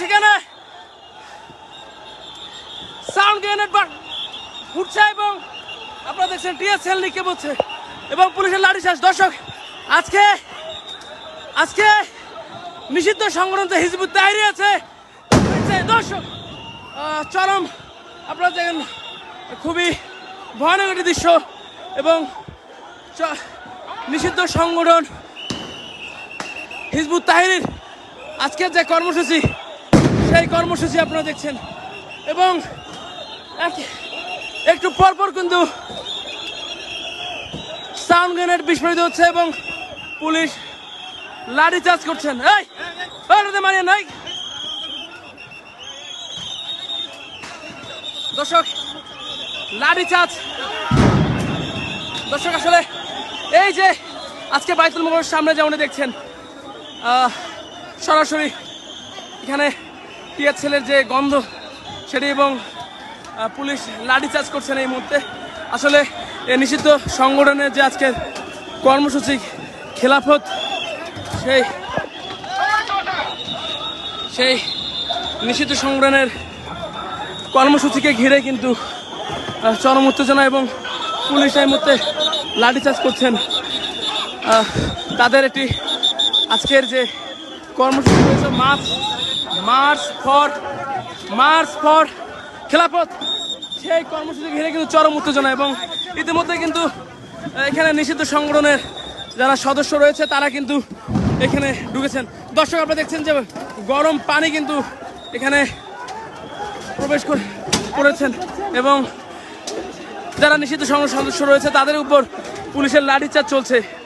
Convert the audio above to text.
সেখানে। Sound grenade উঠছে এবং আপনারা দেখছেন টিএসএল বলছে। এবং পুলিশের লাঠি দর্শক, আজকে আজকে নিষিদ্ধ যে হিজবুত আছে। দর্শক চরম আপনারা দেখেন, খুবই ভয়ানক একটি দৃশ্য এবং নিষিদ্ধ সংগঠন হিজবুত তাহিরির আজকের যে কর্মসূচি সেই কর্মসূচি আপনারা দেখছেন। এবং এক- একটু পরপর কিন্তু সাউন্ড গ্রেনেড বিস্ফোরিত হচ্ছে এবং পুলিশ লাঠি চার্জ করছেন। এই নাই দর্শক, লাঠি চার্জ। দর্শক, আসলে এই যে আজকে বাইতুল মোগলের সামনে যেমন দেখছেন সরাসরি এখানে টিয়ার ছেলের যে গন্ধ, সেটি এবং পুলিশ লাঠি চার্জ করছেন এই মুহূর্তে। আসলে এ নিষিদ্ধ সংগঠনের যে আজকের কর্মসূচি খেলাফত, সেই সেই নিষিদ্ধ সংগঠনের কর্মসূচিকে ঘিরে কিন্তু চরম উত্তেজনা এবং পুলিশ এই মুহূর্তে লাঠিচার্জ করছেন। তাদের একটি আজকের যে কর্মসূচি রয়েছে March March for March for খেলাপথ। সেই কর্মসূচি ঘিরে কিন্তু চরম উত্তেজনা এবং ইতিমধ্যে কিন্তু এখানে নিষিদ্ধ সংগঠনের যারা সদস্য রয়েছে, তারা কিন্তু এখানে ঢুকেছেন। দর্শক, আপনারা দেখছেন যে গরম পানি কিন্তু এখানে প্রবেশ করে- করেছেন এবং যারা নিষিদ্ধ সংঘ সদস্য রয়েছে, তাদের উপর পুলিশের লাঠিচার্জ চলছে।